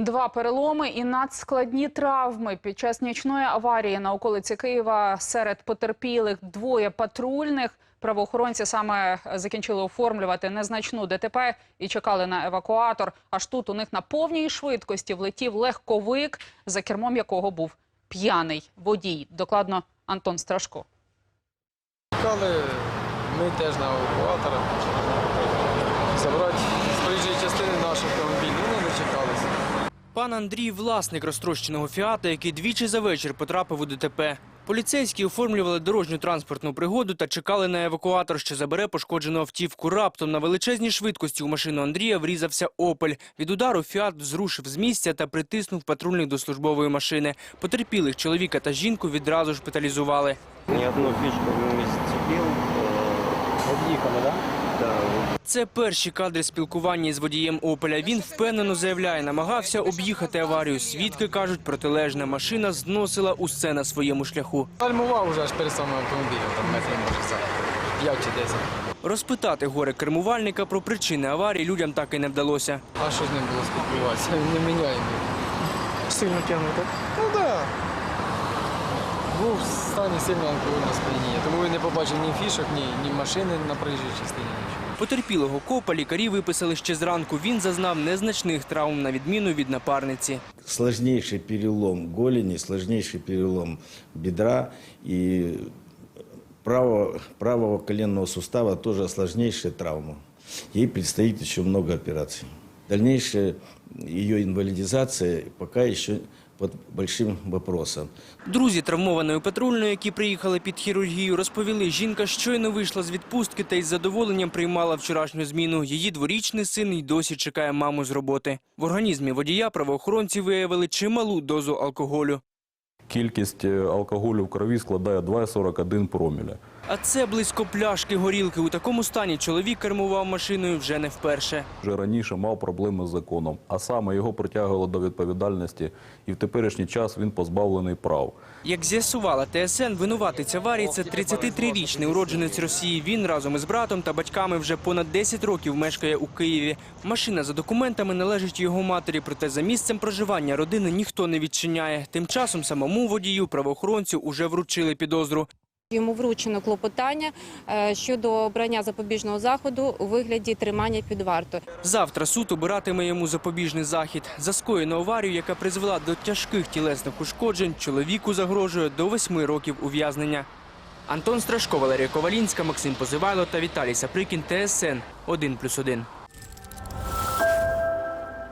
Два переломи і надскладні травми під час нічної аварії на околиці Києва серед потерпілих двоє патрульних. Правоохоронці саме закінчили оформлювати незначну ДТП і чекали на евакуатор. Аж тут у них на повній швидкості влетів легковик, за кермом якого був п'яний водій. Докладно Антон Страшко. Чекали ми теж на евакуатора. Забрати з проїжджої частини наш автомобіль. Ну, не дочекалися. Пан Андрій – власник розтрощеного «Фіата», який двічі за вечір потрапив у ДТП. Поліцейські оформлювали дорожню транспортну пригоду та чекали на евакуатор, що забере пошкоджену автівку. Раптом на величезній швидкості у машину Андрія врізався «Опель». Від удару «Фіат» зрушив з місця та притиснув патрульних до службової машини. Потерпілих чоловіка та жінку відразу шпиталізували. Ни одну фишку не да? Да. Це перші кадри спілкування із водієм «Опеля». Він впевнено заявляє, намагався об'їхати аварію. Свідки кажуть, протилежна машина зносила усе на своєму шляху. Гальмував уже аж перед самим автомобілем, там метрів може за 5 чи 10. Розпитати горе кермувальника про причини аварії людям так і не вдалося. А що з ним було спілкуватися? Він не міняє. Сильно тягнув, так? Ну так. Да. Був в стані сильного алкогольного сп'яніння. Тому він не побачив ні фішок, ні, ні машини на проїжджій частині. Нічого. Потерпілого копа лікарі виписали ще зранку. Він зазнав незначних травм на відміну від напарниці. сложнейший перелом голени, сложнейший перелом бедра и правого, правого коленного сустава тоже сложнейшая травма. Ей предстоит еще много операций. Дальнейшая ее инвалидизация пока еще под большим вопросом. Друзі травмованої патрульної, які приїхали під хірургію, розповіли, жінка щойно вийшла з відпустки та із задоволенням приймала вчорашню зміну. Її дворічний син й досі чекає маму з роботи. В організмі водія правоохоронці виявили чималу дозу алкоголю. Кількість е, алкоголю в крові складає 2,41 проміля. А це близько пляшки горілки. У такому стані чоловік кермував машиною вже не вперше. Вже раніше мав проблеми з законом, а саме його притягували до відповідальності, і в теперішній час він позбавлений прав. Як з'ясувала ТСН, винуватець аварії – це 33-річний уродженець Росії. Він разом із братом та батьками вже понад 10 років мешкає у Києві. Машина за документами належить його матері, проте за місцем проживання родини ніхто не відчиняє. Тим часом самому водію правоохоронцю уже вручили підозру. Йому вручено клопотання е, щодо обрання запобіжного заходу у вигляді тримання під вартою. Завтра суд обиратиме йому запобіжний захід. За скоєну аварію, яка призвела до тяжких тілесних ушкоджень, чоловіку загрожує до 8 років ув'язнення. Антон Страшко, Валерія Ковалінська, Максим Позивайло та Віталій Саприкін, ТСН 1+,1.